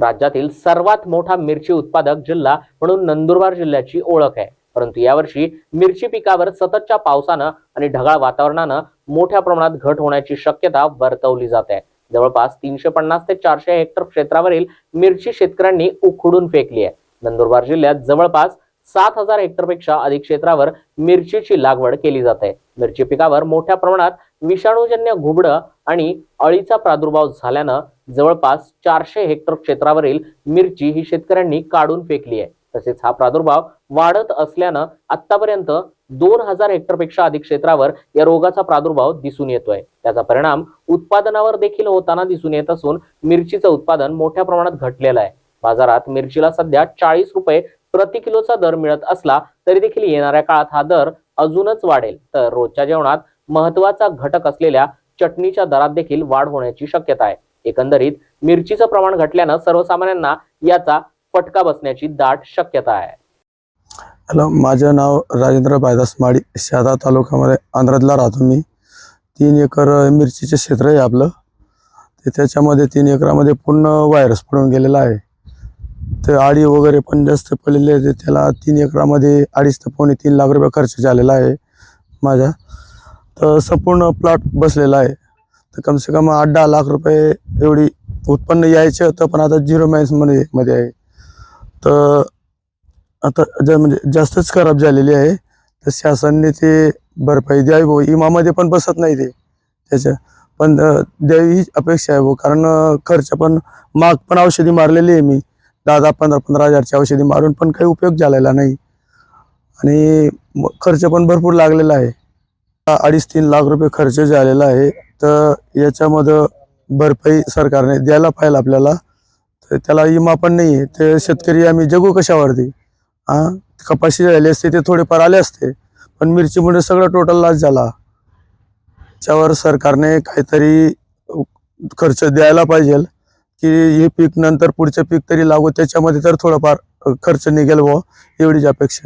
राज्यातील सर्वात मोठा मिरची उत्पादक जिल्हा म्हणून नंदुरबार जिल्ह्याची ओळख आहे. परंतु यावर्षी मिरची पिकावर सततच्या पावसानं आणि ढगाळ वातावरणानं मोठ्या प्रमाणात घट होण्याची शक्यता वर्तवली जात आहे. जवळपास तीनशे पन्नास ते चारशे हेक्टर क्षेत्रावरील मिरची शेतकऱ्यांनी उखडून फेकली आहे. नंदुरबार जिल्ह्यात जवळपास सात हजार हेक्टरपेक्षा अधिक क्षेत्रावर मिरचीची लागवड केली जाते. मिरची पिकावर मोठ्या प्रमाणात विषाणूजन्य घुबडं आणि अळीचा प्रादुर्भाव झाल्यानं जवळपास चारशे हेक्टर क्षेत्रावरील मिरची ही शेतकऱ्यांनी काढून फेकली आहे. तसेच हा प्रादुर्भाव वाढत असल्यानं आतापर्यंत दोन हजार हेक्टरपेक्षा अधिक क्षेत्रावर या रोगाचा प्रादुर्भाव दिसून येतोय. त्याचा परिणाम उत्पादनावर देखील होताना दिसून येत असून मिरचीचं उत्पादन मोठ्या प्रमाणात घटलेलं आहे. बाजारात मिरचीला सध्या चाळीस रुपये प्रति किलोचा दर मिळत असला तरी देखील येणाऱ्या काळात हा दर अजूनच वाढेल. तर रोजच्या जेवणात महत्त्वाचा घटक असलेल्या चटणीच्या दरात देखील वाढ होण्याची शक्यता आहे. एकंदरीत मिरचीचं प्रमाण घटल्यानं सर्वसामान्यांना याचा फटका बसण्याची दाट शक्यता आहे. हॅलो माझं नाव राजेंद्र बायदास माळी शहादा तालुक्यामध्ये आंध्रातला राहतो मी. तीन एकर मिरचीचे क्षेत्र आहे आपलं. ते त्याच्यामध्ये तीन एकरामध्ये पूर्ण व्हायरस पडून गेलेला आहे. तर आडी वगैरे पण जास्त पडलेले आहेत त्याला तीन एकरामध्ये अडीच ते पावणे तीन लाख रुपये खर्च झालेला आहे माझा. तर संपूर्ण प्लॉट बसलेला आहे. तर कम से कम आठ दहा लाख रुपये एवढी उत्पन्न यायचे होतं पण आता झिरो मायन्समध्ये मध्ये आहे. तर आता ज- म्हणजे जास्तच खराब झालेली आहे. तर शासनाने ते भरपाई द्यावी भाऊ. इमामध्ये पण बसत नाही ते. त्याच्या पण द्यावी ही अपेक्षा आहे भाऊ. कारण खर्च पण माग पण औषधी मारलेली आहे मी. दहा दहा पंधरा पंधरा हजारची औषधी मारून पण काही उपयोग झालेला नाही. आणि खर्च पण भरपूर लागलेला आहे. अडीच तीन लाख रुपये खर्च झालेला आहे. तर याच्यामध्ये भरपाई सरकारने द्यायला पाहिजे आपल्याला. तर त्याला इमा पण नाही आहे. ते शेतकरी आम्ही जगू कशावरती? हां कपाशी झाली असते ते थोडेफार आले असते. पण मिरचीमुळे सगळं टोटल लॉस झाला. त्यावर सरकारने काहीतरी खर्च द्यायला पाहिजे. की हे पीक नंतर पुढचं पीक तरी लागू त्याच्यामध्ये तर थोडंफार खर्च निघेल व एवढीच अपेक्षा आहे.